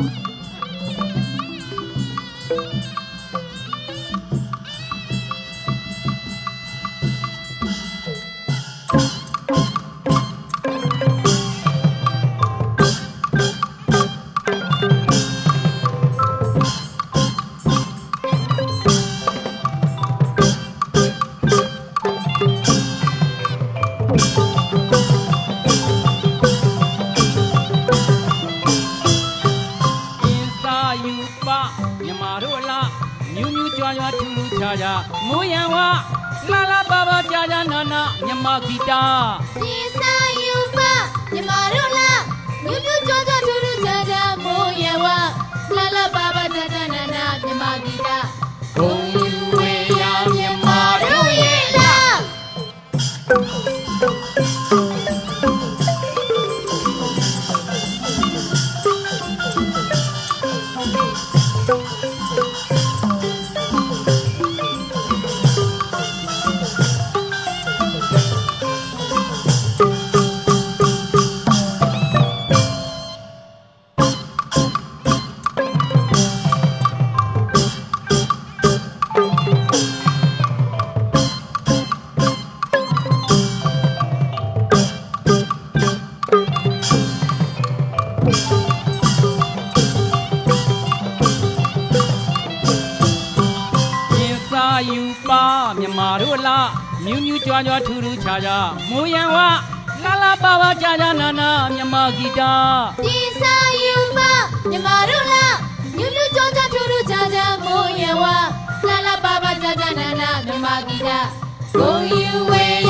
အ စာယူပမြမာတို့အလားမြူးမြူးကြွားကြွားထူးထူးခြားခြားမိုးရန်ဝလာလာပါပါကြာကြာနာနာမြမဂီတာဒီစာယူပါညီမတို့လားမြူးမြူးကြွားကြွားထူးထူးခြားခြားမိုးရွာလာလာပါပါတတနာနာမြမဂီတာဂုံယူဝေယမြမတို့တို့ရဲ့လား မြမတို့အလားမြူးမြူးကြွားကြွားထူးထူးခြားခြားမိုးရန်ဝလာလာပါပါကြာကြာနာနာမြမဂီတာဒီစာယူပါညီမတို့လားမြူးမြူးကြွားကြွားထူးထူးခြားခြားမိုးရွာလာလာပါပါတတနာနာမြမဂီတာဂုံယူဝေ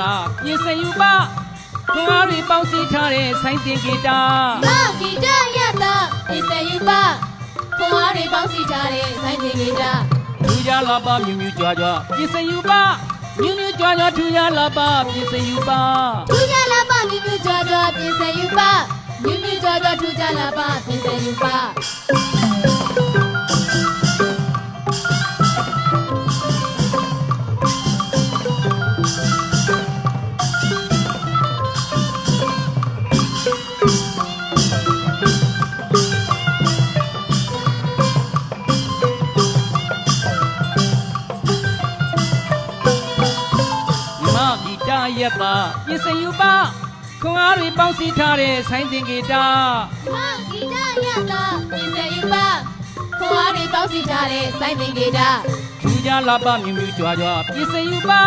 သာပြင်ဆင်ယူပါခွန်အားတွေပေါင်းစည်းထားတဲ့ဆိုင်းတင်ဂီတာမဂီတရတာဒီစယူပါခွန်အားတွေပေါင်းစီထားတဲ့စိုင်းတင်ဂီတာထူကြလာပါမြူးမြူးကြွားကြွားပြင်ဆင်ယူပါမြူးမြူးကြွားကြွားထူကြလာပါပြင်ဆင်ယူပါထူကြလာပါမြူးမြူးကြွားကြွားပြင်စယူပါမြူးမြူးကြွားကြွားထူကြလာပါပြင်စယူပါ ရက်သာပြင်ဆင်ယူပါခွန်အားတွေပေါင်းစည်းထားတဲ့ဆိုင်းတင်ဂီတာမဂီတရတာပြင်စယူပါခွန်အားတွေပေါင်းစီထားတဲ့စိုင်းတင်ဂီတာထူကြလာပါမြူးမြူးကြွားကြွားပြင်ဆင်ယူပါ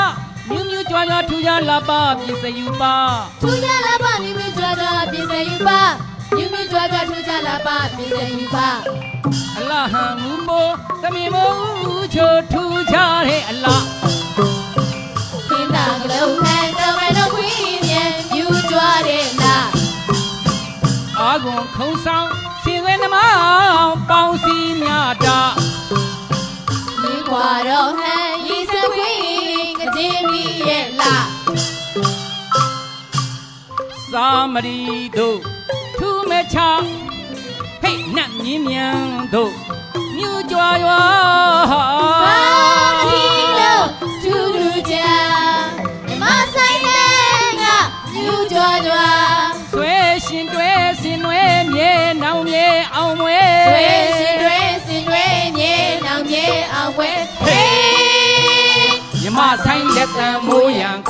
မြူးမြူးကြွားကြွားထူကြလာပါပြင်ဆင်ယူပါထူကြလာပါမြူးမြူးကြွားကြွားပြင်စယူပါမြူးမြူးကြွားကြွားထူကြလာပါပြင်စယူပါအလဟံမူမိုးသမီးမိုးချိုထူကြတဲ့အလား ကွန်ခုံဆောင်စီသွဲနှမောင်ပေါင်းစည်းမြတာဒီကွာတော့ဟန်ရီစခွေးကကြေးမီရဲ့လားစာမရီတို့ထူမဲချဟိတ်နတ်မြင်းမြန်တို့မြူကြွားရွာ မြေအောင်